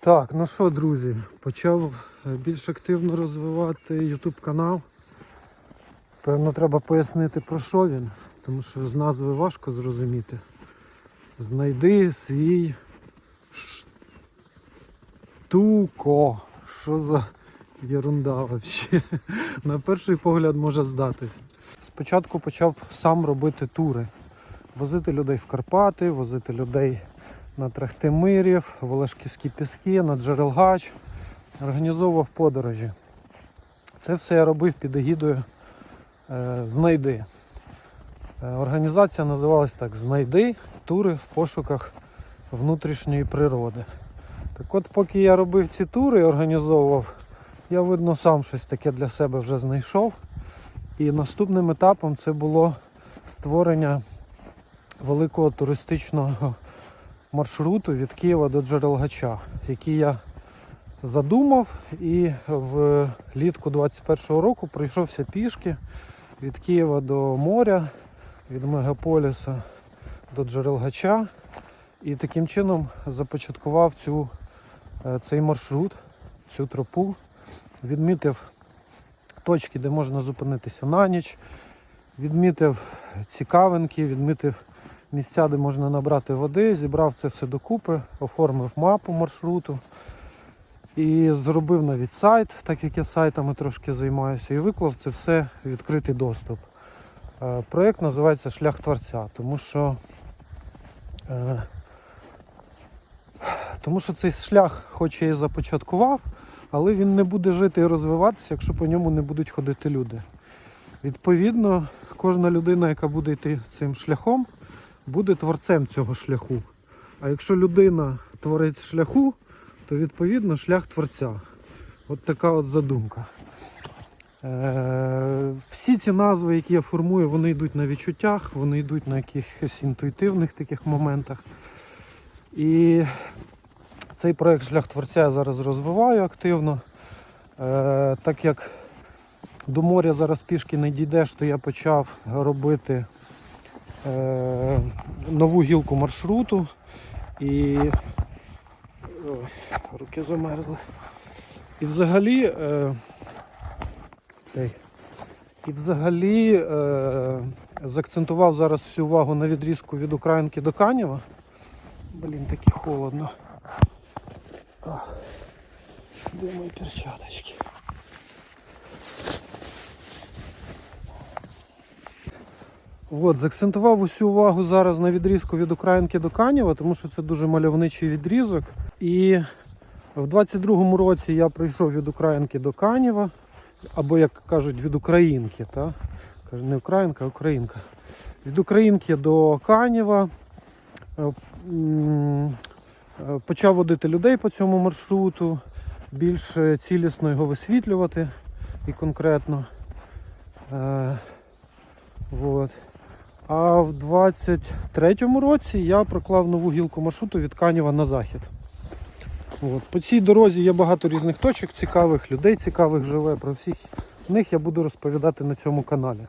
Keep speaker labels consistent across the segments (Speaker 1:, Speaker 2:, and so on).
Speaker 1: Так, ну що, друзі, почав е, більш активно розвивати YouTube канал. Певно, треба пояснити про що він, тому що з назви важко зрозуміти. Знайди свій штуко. Що за ерунда взагалі? На перший погляд може здатися. Спочатку почав сам робити тури. Возити людей в Карпати, возити людей на Трахтимирів, в Олешківські піски, на Джерелгач. Організовував подорожі. Це все я робив під егідою е, Знайди. Е, Організація називалась так Знайди тури в пошуках внутрішньої природи. Так от, поки я робив ці тури і організовував, я видно сам щось таке для себе вже знайшов. І наступним етапом це було створення великого туристичного маршруту від Києва до Джерелгача, який я задумав. І влітку 21-го року пройшовся пішки від Києва до моря, від мегаполіса до Джерелгача. І таким чином започаткував цю, е, цей маршрут, цю тропу, відмітив точки, де можна зупинитися на ніч, відмітив цікавинки, відмітив місця, де можна набрати води, зібрав це все докупи, оформив мапу маршруту і зробив навіть сайт, так як я сайтами трошки займаюся, і виклав це все в відкритий доступ. Е, Проєкт називається Шлях Творця, тому що, е, тому що цей шлях, хоч я і започаткував, але він не буде жити і розвиватися, якщо по ньому не будуть ходити люди. Відповідно, кожна людина, яка буде йти цим шляхом, буде творцем цього шляху. А якщо людина творець шляху, то відповідно шлях творця. От така от задумка. Е, всі ці назви, які я формую, вони йдуть на відчуттях, вони йдуть на якихось інтуїтивних таких моментах. І цей проект Шлях творця я зараз розвиваю активно. Е, так як до моря зараз пішки не дійдеш, то я почав робити е, нову гілку маршруту і Ой, руки замерзли. І взагалі е, цей. І взагалі е, заакцентував зараз всю увагу на відрізку від Українки до Канєва. Блін, таки холодно. Ах, Де мої перчаточки? От, заакцентував усю увагу зараз на відрізку від Українки до Канєва, тому що це дуже мальовничий відрізок. І в 22-му році я прийшов від Українки до Канєва, або, як кажуть, від Українки. Та? Не Українка, а Українка. Від Українки до Канєва. Е, е, Почав водити людей по цьому маршруту, більш цілісно його висвітлювати і конкретно. Е, вот. А в 23-му році я проклав нову гілку маршруту від Канєва на захід. От. По цій дорозі є багато різних точок цікавих, людей цікавих живе. Про всіх них я буду розповідати на цьому каналі.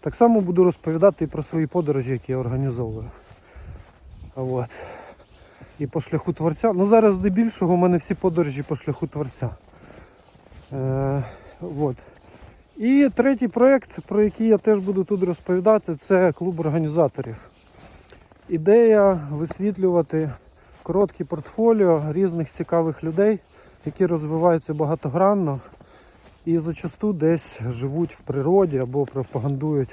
Speaker 1: Так само буду розповідати і про свої подорожі, які я організовую. От. І по шляху творця. Ну зараз здебільшого у мене всі подорожі по шляху творця. Е, от. І третій проєкт, про який я теж буду тут розповідати, це клуб організаторів. Ідея висвітлювати короткі портфоліо різних цікавих людей, які розвиваються багатогранно і зачасту десь живуть в природі або пропагандують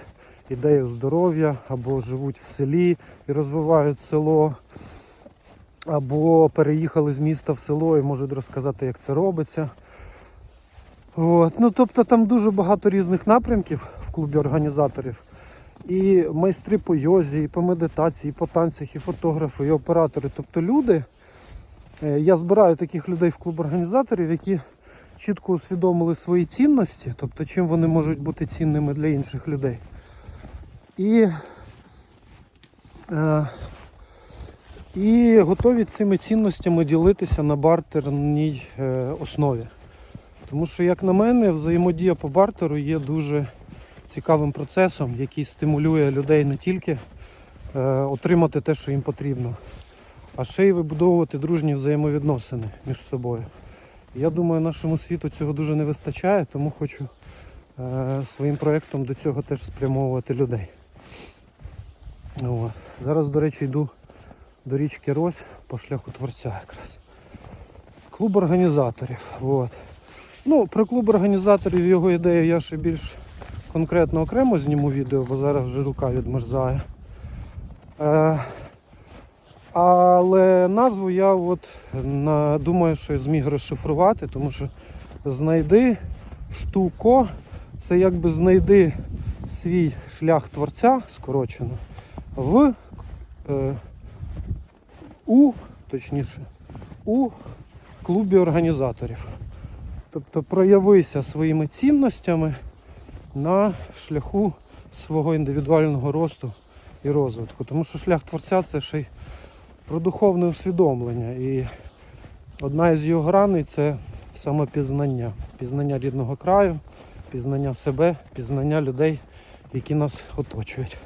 Speaker 1: ідею здоров'я, або живуть в селі і розвивають село, або переїхали з міста в село і можуть розказати, як це робиться. От. Ну, тобто там дуже багато різних напрямків в клубі організаторів. І майстри по йозі, і по медитації, і по танцях, і фотографи, і оператори. Тобто люди. Е, Я збираю таких людей в клуб організаторів, які чітко усвідомили свої цінності, тобто чим вони можуть бути цінними для інших людей. І, е, і готові цими цінностями ділитися на бартерній е, основі. Тому що, як на мене, взаємодія по бартеру є дуже цікавим процесом, який стимулює людей не тільки е, отримати те, що їм потрібно, а ще й вибудовувати дружні взаємовідносини між собою. Я думаю, нашому світу цього дуже не вистачає, тому хочу е, своїм проєктом до цього теж спрямовувати людей. От. Зараз, до речі, йду до річки Рось по шляху творця якраз. Клуб організаторів. От. Ну, про клуб організаторів його ідею я ще більш конкретно окремо зніму відео, бо зараз вже рука відмерзає. Е, але назву я от на, думаю, що зміг розшифрувати, тому що знайди штуко, це якби знайди свій шлях творця, скорочено, в е, у, точніше, у клубі організаторів. Тобто проявися своїми цінностями на шляху свого індивідуального росту і розвитку. Тому що шлях творця це ще й про духовне усвідомлення. І одна із його граней це самопізнання. Пізнання рідного краю, пізнання себе, пізнання людей, які нас оточують.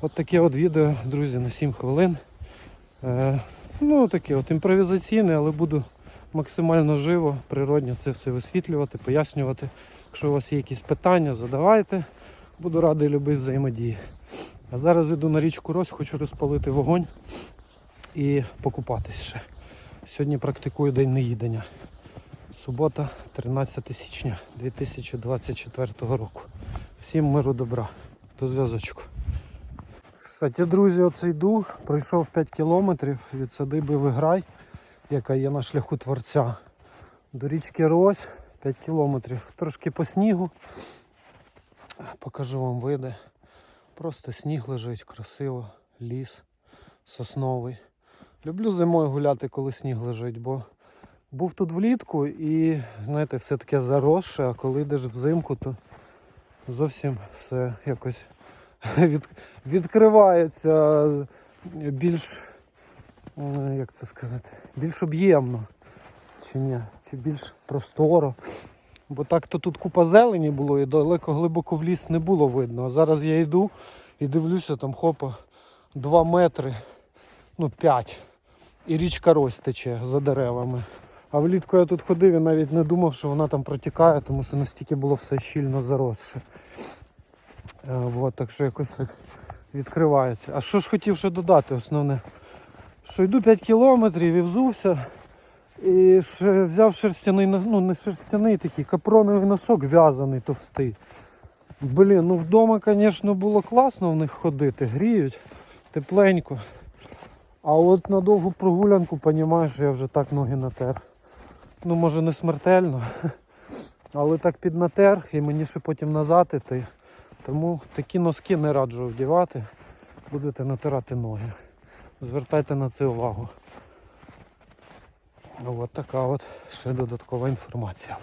Speaker 1: От таке от відео, друзі, на 7 хвилин. Е, ну, таке от імпровізаційне, але буду максимально живо, природньо це все висвітлювати, пояснювати. Якщо у вас є якісь питання, задавайте. Буду радий любій взаємодії. А зараз йду на річку Рось, хочу розпалити вогонь і покупатись ще. Сьогодні практикую день неїдення. Субота, 13 січня 2024 року. Всім миру добра. До зв'язочку. Кстати, друзі, оце йду, пройшов 5 кілометрів від садиби Виграй, яка є на шляху творця. До річки Рось 5 кілометрів. Трошки по снігу. Покажу вам види. Просто сніг лежить, красиво, ліс сосновий. Люблю зимою гуляти, коли сніг лежить, бо був тут влітку і, знаєте, все таке заросше, а коли йдеш взимку, то зовсім все якось від, відкривається більш, як це сказати, більш об'ємно. Чи ні, чи більш просторо. Бо так то тут купа зелені було і далеко глибоко в ліс не було видно. А зараз я йду і дивлюся, там хопа 2 метри, ну 5. І річка Рось тече за деревами. А влітку я тут ходив і навіть не думав, що вона там протікає, тому що настільки було все щільно заросше. Е, от, так що якось так відкривається. А що ж хотів ще додати основне? Що йду 5 кілометрів і взувся. І взяв шерстяний, ну не шерстяний такий, капроновий носок в'язаний, товстий. Блін, ну вдома, звісно, було класно в них ходити, гріють, тепленько. А от на довгу прогулянку, розумієш, я вже так ноги натер. Ну, може не смертельно, але так піднатер і мені ще потім назад іти. Тому такі носки не раджу вдівати, будете натирати ноги. Звертайте на це увагу. Ось така от ще додаткова інформація.